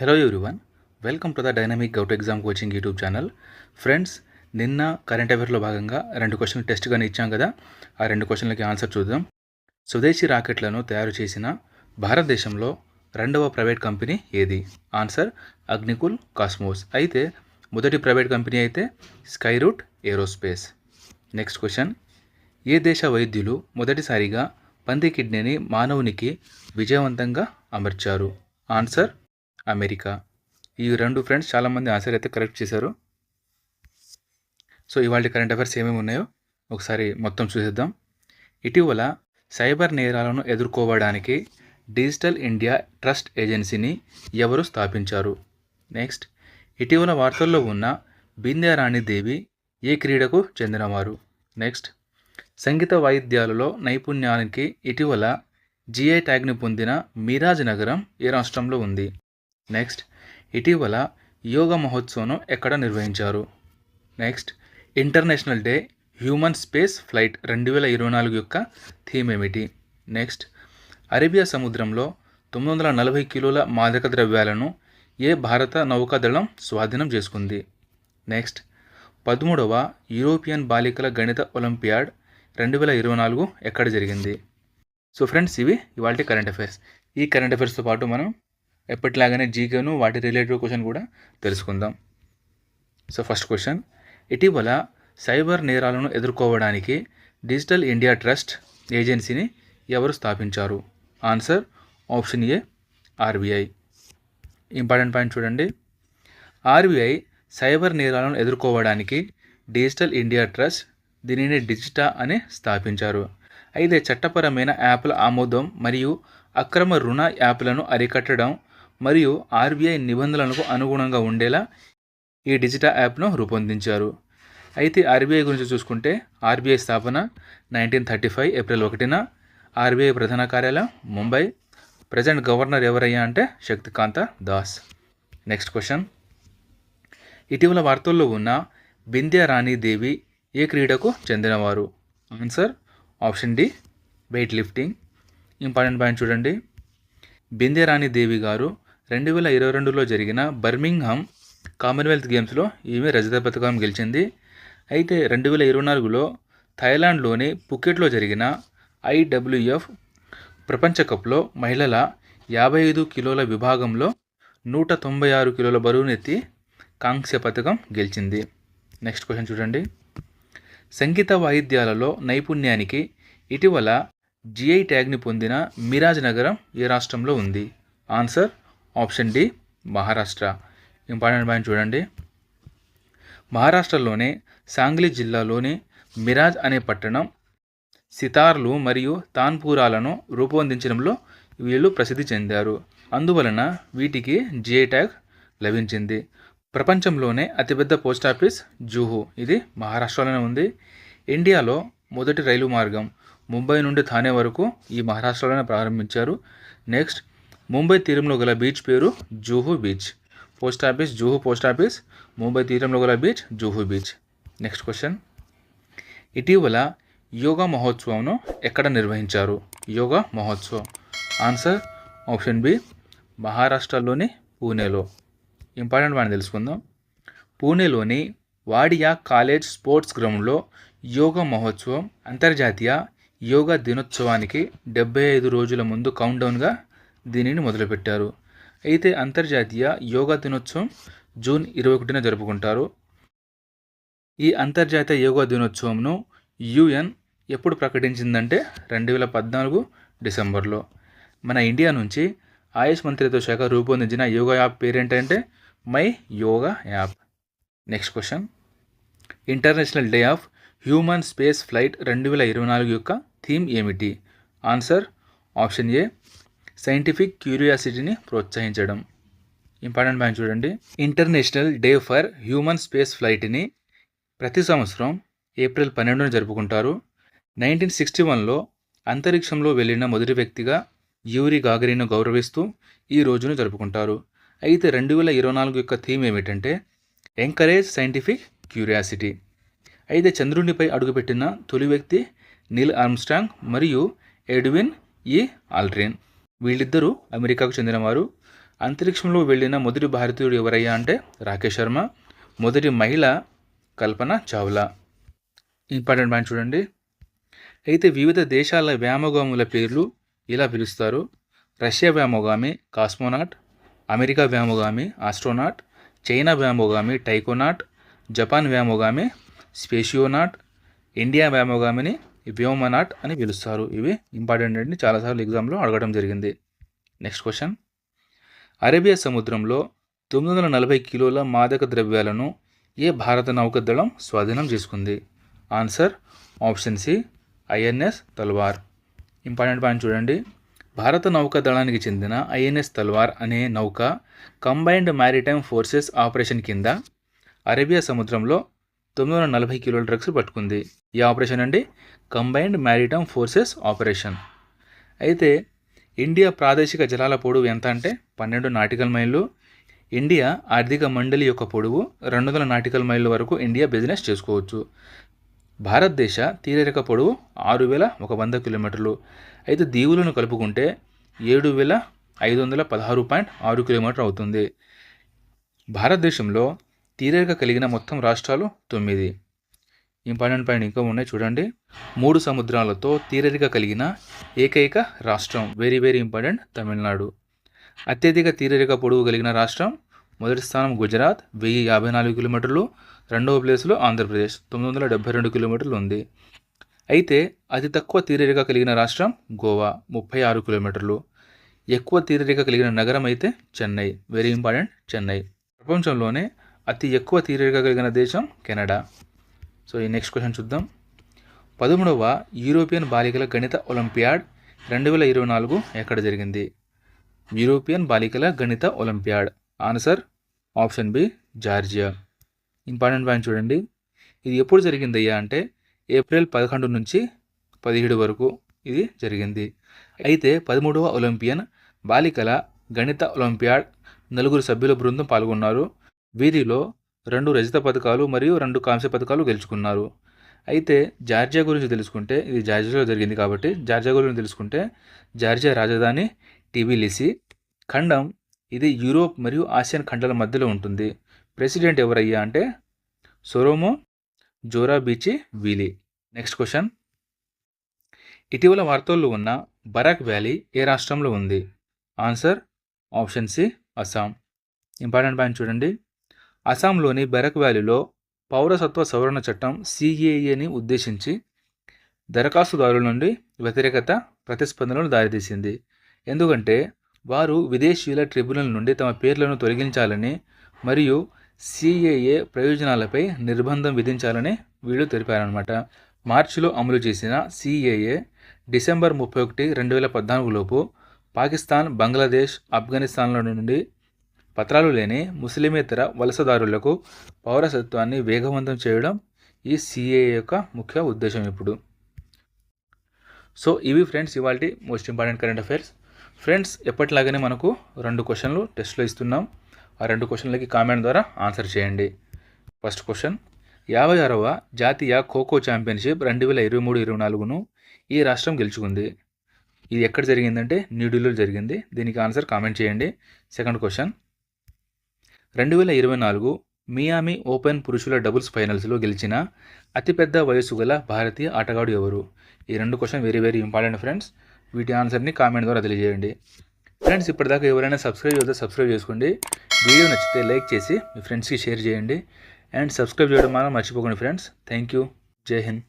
Hello everyone welcome to the dynamic govt exam coaching YouTube channel friends నిన్న current అఫైర్లో భాగంగా రెండు క్వశ్చన్లు టెస్ట్ కానీ ఇచ్చాం కదా. ఆ రెండు క్వశ్చన్లకి ఆన్సర్ చూద్దాం. స్వదేశీ రాకెట్లను తయారు చేసిన భారతదేశంలో రెండవ ప్రైవేట్ కంపెనీ ఏది? Answer Agnikul cosmos. అయితే మొదటి ప్రైవేట్ కంపెనీ అయితే స్కైరూట్ ఏరోస్పేస్. నెక్స్ట్ క్వశ్చన్ ఏ దేశ వైద్యులు మొదటిసారిగా పంది కిడ్నీని మానవునికి విజయవంతంగా అమర్చారు? Answer America. ఈ రెండు ఫ్రెండ్స్ చాలామంది ఆన్సర్ అయితే కరెక్ట్ చేశారు. సో ఇవాళ కరెంట్ అఫైర్స్ ఏమేమి ఉన్నాయో ఒకసారి మొత్తం చూసేద్దాం. ఇటీవల సైబర్ నేరాలను ఎదుర్కోవడానికి డిజిటల్ ఇండియా ట్రస్ట్ ఏజెన్సీని ఎవరు స్థాపించారు? నెక్స్ట్ ఇటీవల వార్తల్లో ఉన్న బింద్యారాణి దేవి ఏ క్రీడకు చెందినవారు? నెక్స్ట్ సంగీత వాయిద్యాలలో నైపుణ్యానికి ఇటీవల జిఐ ట్యాగ్ని పొందిన మిరాజ్ నగరం ఏ రాష్ట్రంలో ఉంది? నెక్స్ట్ ఇటీవల యోగా మహోత్సవం ఎక్కడ నిర్వహించారు? Next international day human space flight రెండు వేల ఇరవై నాలుగు యొక్క థీమ్ ఏమిటి? నెక్స్ట్ అరేబియా సముద్రంలో తొమ్మిది వందల నలభై కిలోల మాదక ద్రవ్యాలను ఏ భారత నౌకాదళం స్వాధీనం చేసుకుంది? నెక్స్ట్ పదమూడవ యూరోపియన్ బాలికల గణిత ఒలింపియాడ్ రెండు వేల ఇరవై నాలుగు ఎక్కడ జరిగింది? సో ఫ్రెండ్స్ ఇవి ఇవాళ కరెంట్ అఫైర్స్ ఈ కరెంట్ అఫైర్స్తో పాటు మనం ఎప్పటిలాగానే జీకేను వాటి రిలేటెడ్ క్వశ్చన్ కూడా తెలుసుకుందాం. So first question. ఇటీవల సైబర్ నేరాలను ఎదుర్కోవడానికి డిజిటల్ ఇండియా ట్రస్ట్ ఏజెన్సీని ఎవరు స్థాపించారు? Answer option A RBI. Important point చూడండి. ఆర్బీఐ సైబర్ నేరాలను ఎదుర్కోవడానికి డిజిటల్ ఇండియా ట్రస్ట్ దీనిని డిజిటా అని స్థాపించారు. అయితే చట్టపరమైన యాప్ల ఆమోదం మరియు అక్రమ రుణ యాప్లను అరికట్టడం మరియు ఆర్బీఐ నిబంధనలకు అనుగుణంగా ఉండేలా ఈ డిజిటల్ యాప్ను రూపొందించారు. అయితే ఆర్బీఐ గురించి చూసుకుంటే ఆర్బీఐ స్థాపన నైన్టీన్ థర్టీ ఫైవ్ ఏప్రిల్ ఒకటిన ఆర్బీఐ ప్రధాన కార్యాలయం ముంబై. ప్రజెంట్ గవర్నర్ ఎవరయ్యా అంటే శక్తికాంత దాస్. Next question. ఇటీవల వార్తల్లో ఉన్న బింద్యా రాణి దేవి ఏ క్రీడకు చెందినవారు? Answer option D weight lifting. Important point చూడండి. బింద్యా రాణి దేవి గారు రెండు వేల ఇరవై రెండులో జరిగిన బర్మింగ్హామ్ కామన్వెల్త్ గేమ్స్లో ఈమె రజత పథకం గెలిచింది. అయితే రెండు వేల ఇరవై నాలుగులో థాయిలాండ్లోని పుకెట్లో జరిగిన ఐడబ్ల్యూఎఫ్ ప్రపంచ కప్లో మహిళల యాభై ఐదు కిలోల విభాగంలో నూట తొంభై ఆరు కిలోల బరువునెత్తి కాంస్య పథకం గెలిచింది. నెక్స్ట్ క్వశ్చన్ చూడండి. సంగీత వాయిద్యాలలో నైపుణ్యానికి ఇటీవల జిఐ ట్యాగ్ని పొందిన మిరాజ్ నగరం ఏ రాష్ట్రంలో ఉంది? Answer option D Maharashtra. Important point చూడండి. మహారాష్ట్రలోనే సాంగ్లీ జిల్లాలోని మిరాజ్ అనే పట్టణం సితార్లు మరియు తాన్పూరాలను రూపొందించడంలో వీళ్ళు ప్రసిద్ధి చెందారు. అందువలన వీటికి జిఐ ట్యాగ్ లభించింది. ప్రపంచంలోనే అతిపెద్ద పోస్ట్ ఆఫీస్ జూహు. ఇది మహారాష్ట్రలోనే ఉంది. ఇండియాలో మొదటి రైలు మార్గం. ముంబై నుండి థానే వరకు ఈ మహారాష్ట్రలోనే ప్రారంభించారు. నెక్స్ట్ ముంబై తీరంలో గల బీచ్ పేరు Juhu beach. Post office Juhu post office Mumbai తీరంలో గల beach Juhu beach. Next question ఇటీవల యోగా మహోత్సవంను ఎక్కడ నిర్వహించారు? యోగా మహోత్సవం. ఆన్సర్ ఆప్షన్ బి మహారాష్ట్రలోని పూణేలో. ఇంపార్టెంట్ మనం తెలుసుకుందాం. పూణేలోని వాడియా కాలేజ్ స్పోర్ట్స్ గ్రౌండ్లో యోగా మహోత్సవం అంతర్జాతీయ యోగా దినోత్సవానికి డెబ్బై ఐదు రోజుల ముందు కౌంట్డౌన్గా దీనిని మొదలుపెట్టారు. అయితే అంతర్జాతీయ యోగా దినోత్సవం జూన్ ఇరవై ఒకటిన జరుపుకుంటారు. ఈ అంతర్జాతీయ యోగా దినోత్సవంను యుఎన్ ఎప్పుడు ప్రకటించిందంటే రెండు వేల పద్నాలుగు డిసెంబర్లో. మన ఇండియా నుంచి ఆయుష్ మంత్రిత్వ శాఖ రూపొందించిన yoga app పేరేంటంటే my yoga app. Next question. International day of human space flight రెండు వేల ఇరవై నాలుగు యొక్క థీమ్ ఏమిటి? ఆన్సర్ ఆప్షన్ ఏ సైంటిఫిక్ క్యూరియాసిటీని ప్రోత్సహించడం. ఇంపార్టెంట్ పాయింట్ చూడండి. International day for human space ఫ్లైట్ని ప్రతి సంవత్సరం ఏప్రిల్ పన్నెండున జరుపుకుంటారు. నైన్టీన్ సిక్స్టీ వన్లో అంతరిక్షంలో వెళ్ళిన మొదటి వ్యక్తిగా యూరి గాగరీను గౌరవిస్తూ ఈ రోజును జరుపుకుంటారు. అయితే రెండు వేల ఇరవై నాలుగు యొక్క థీమ్ ఏమిటంటే ఎంకరేజ్ సైంటిఫిక్ క్యూరియాసిటీ. అయితే చంద్రునిపై అడుగుపెట్టిన తొలి వ్యక్తి నీల్ ఆర్మ్స్టాంగ్ మరియు ఎడ్విన్ ఈ ఆల్డ్రిన్ వీళ్ళిద్దరూ అమెరికాకు చెందినవారు. అంతరిక్షంలో వెళ్ళిన మొదటి భారతీయుడు ఎవరయ్యా అంటే రాకేష్ శర్మ మొదటి మహిళ కల్పన చావ్లా. ఇంపార్టెంట్ పాయింట్ చూడండి. అయితే వివిధ దేశాల వ్యామోగాముల పేర్లు ఇలా పిలుస్తారు. రష్యా వ్యామోగామి కాస్మోనాట్ అమెరికా వ్యామోగామి ఆస్ట్రోనాట్ చైనా వ్యామోగామి టైకోనాట్ జపాన్ వ్యామోగామి స్పేషియోనాట్ ఇండియా వ్యామోగామిని వ్యోమనాట్ అని పిలుస్తారు. ఇవి ఇంపార్టెంట్ అండి. చాలాసార్లు ఎగ్జామ్లో అడగడం జరిగింది. Next question. అరేబియా సముద్రంలో తొమ్మిది వందల నలభై కిలోల మాదక ద్రవ్యాలను ఏ భారత నౌకాదళం స్వాధీనం చేసుకుంది? Answer option C INS Talwar. Important point చూడండి. భారత నౌకాదళానికి చెందిన ఐఎన్ఎస్ తల్వార్ అనే నౌక కంబైన్డ్ మ్యారిటైమ్ ఫోర్సెస్ ఆపరేషన్ కింద అరేబియా సముద్రంలో తొమ్మిది వందల నలభై కిలోల డ్రగ్స్ పట్టుకుంది. ఈ ఆపరేషన్ అండి కంబైన్డ్ మ్యారిటమ్ ఫోర్సెస్ ఆపరేషన్. అయితే ఇండియా ప్రాదేశిక జలాల పొడవు ఎంత అంటే పన్నెండు నాటికల్ మైళ్ళు. ఇండియా ఆర్థిక మండలి యొక్క పొడవు రెండు వందల నాటికల్ మైళ్ళ వరకు ఇండియా బిజినెస్ చేసుకోవచ్చు. భారతదేశ తీరరేఖ పొడవు ఆరు వేల ఒక వంద కిలోమీటర్లు. అయితే దీవులను కలుపుకుంటే ఏడు వేల ఐదు వందల పదహారు పాయింట్ ఆరు కిలోమీటర్ అవుతుంది. భారతదేశంలో తీరరేఖ కలిగిన మొత్తం రాష్ట్రాలు తొమ్మిది. ఇంపార్టెంట్ పాయింట్ ఇంకా ఉన్నాయి చూడండి. మూడు సముద్రాలతో తీరరేఖ కలిగిన ఏకైక రాష్ట్రం వెరీ వెరీ ఇంపార్టెంట్ తమిళనాడు. అత్యధిక తీరరేఖ పొడవు కలిగిన రాష్ట్రం మొదటి స్థానం గుజరాత్ వెయ్యి యాభై నాలుగు కిలోమీటర్లు. రెండవ ప్లేస్లో ఆంధ్రప్రదేశ్ తొమ్మిది వందల డెబ్బై రెండు కిలోమీటర్లు ఉంది. అయితే అతి తక్కువ తీరరేఖ కలిగిన రాష్ట్రం గోవా ముప్పై ఆరు కిలోమీటర్లు. ఎక్కువ తీరరేఖ కలిగిన నగరం అయితే చెన్నై వెరీ ఇంపార్టెంట్ చెన్నై. ప్రపంచంలోనే అతి ఎక్కువ తీరరేఖ కలిగిన దేశం కెనడా. సో ఈ నెక్స్ట్ క్వశ్చన్ చూద్దాం. పదమూడవ యూరోపియన్ బాలికల గణిత ఒలింపియాడ్ రెండు వేల ఇరవై నాలుగు ఎక్కడ జరిగింది? యూరోపియన్ బాలికల గణిత olympiad. Answer option B Georgia. Important point చూడండి. ఇది ఎప్పుడు జరిగిందయ్యా అంటే ఏప్రిల్ పదకొండు నుంచి పదిహేడు వరకు ఇది జరిగింది. అయితే పదమూడవ ఒలింపియన్ బాలికల గణిత ఒలింపియాడ్ నలుగురు సభ్యుల బృందం పాల్గొన్నారు. వీరిలో రెండు రజత పథకాలు మరియు రెండు కాంస్య పథకాలు గెలుచుకున్నారు. అయితే జార్జియా గురించి తెలుసుకుంటే ఇది జార్జియాలో జరిగింది కాబట్టి జార్జియా గురించి తెలుసుకుంటే జార్జియా రాజధాని టిబిలిసి ఖండం ఇది యూరోప్ మరియు ఆసియన్ ఖండాల మధ్యలో ఉంటుంది. ప్రెసిడెంట్ ఎవరయ్యా అంటే సొరోమో జోరాబీచి వీలి. Next question. ఇటీవల వార్తల్లో ఉన్న బరాక్ వ్యాలీ ఏ రాష్ట్రంలో ఉంది? Answer option C Assam. Important point చూడండి. అస్సాంలోని బెరక్ వ్యాలీలో పౌరసత్వ సవరణ చట్టం సిఏఏని ఉద్దేశించి దరఖాస్తుదారుల నుండి వ్యతిరేకత ప్రతిస్పందనలు దారితీసింది. ఎందుకంటే వారు విదేశీయుల ట్రిబ్యునల్ నుండి తమ పేర్లను తొలగించాలని మరియు సిఏఏ ప్రయోజనాలపై నిర్బంధం విధించాలని వీళ్ళు తెలిపారనమాట మార్చిలో అమలు చేసిన సిఏఏ డిసెంబర్ ముప్పై ఒకటి రెండు వేల పద్నాలుగులోపు పాకిస్తాన్ బంగ్లాదేశ్ ఆఫ్ఘనిస్తాన్ల నుండి పత్రాలు లేని ముస్లిమేతర వలసదారులకు పౌరసత్వాన్ని వేగవంతం చేయడం ఈ సిఏ యొక్క ముఖ్య ఉద్దేశం ఇప్పుడు. సో ఇవి ఫ్రెండ్స్ ఇవాళ most important current affairs. Friends ఎప్పటిలాగానే మనకు రెండు క్వశ్చన్లు టెస్ట్లో ఇస్తున్నాం. ఆ రెండు క్వశ్చన్లకి కామెంట్ ద్వారా ఆన్సర్ చేయండి. ఫస్ట్ క్వశ్చన్ యాభై ఆరవ జాతీయ ఖోఖో ఛాంపియన్షిప్ రెండు వేల ఇరవై మూడు ఇరవై నాలుగును ఈ రాష్ట్రం గెలుచుకుంది. ఇది ఎక్కడ జరిగిందంటే న్యూఢిల్లీలో జరిగింది. దీనికి ఆన్సర్ కామెంట్ చేయండి. సెకండ్ క్వశ్చన్ రెండు వేల ఇరవై నాలుగు మియామి ఓపెన్ పురుషుల డబుల్స్ ఫైనల్స్లో గెలిచిన అతిపెద్ద వయసు గల భారతీయ ఆటగాడు ఎవరు? ఈ రెండు question very very important friends వీటి ఆన్సర్ని కామెంట్ ద్వారా తెలియజేయండి. ఫ్రెండ్స్ ఇప్పటిదాకా ఎవరైనా సబ్స్క్రైబ్ చేస్తే సబ్స్క్రైబ్ చేసుకోండి. వీడియో నచ్చితే లైక్ చేసి మీ ఫ్రెండ్స్కి షేర్ చేయండి. అండ్ సబ్స్క్రైబ్ చేయడం మాత్రం మర్చిపోకండి ఫ్రెండ్స్ థ్యాంక్ యూ జై హింద్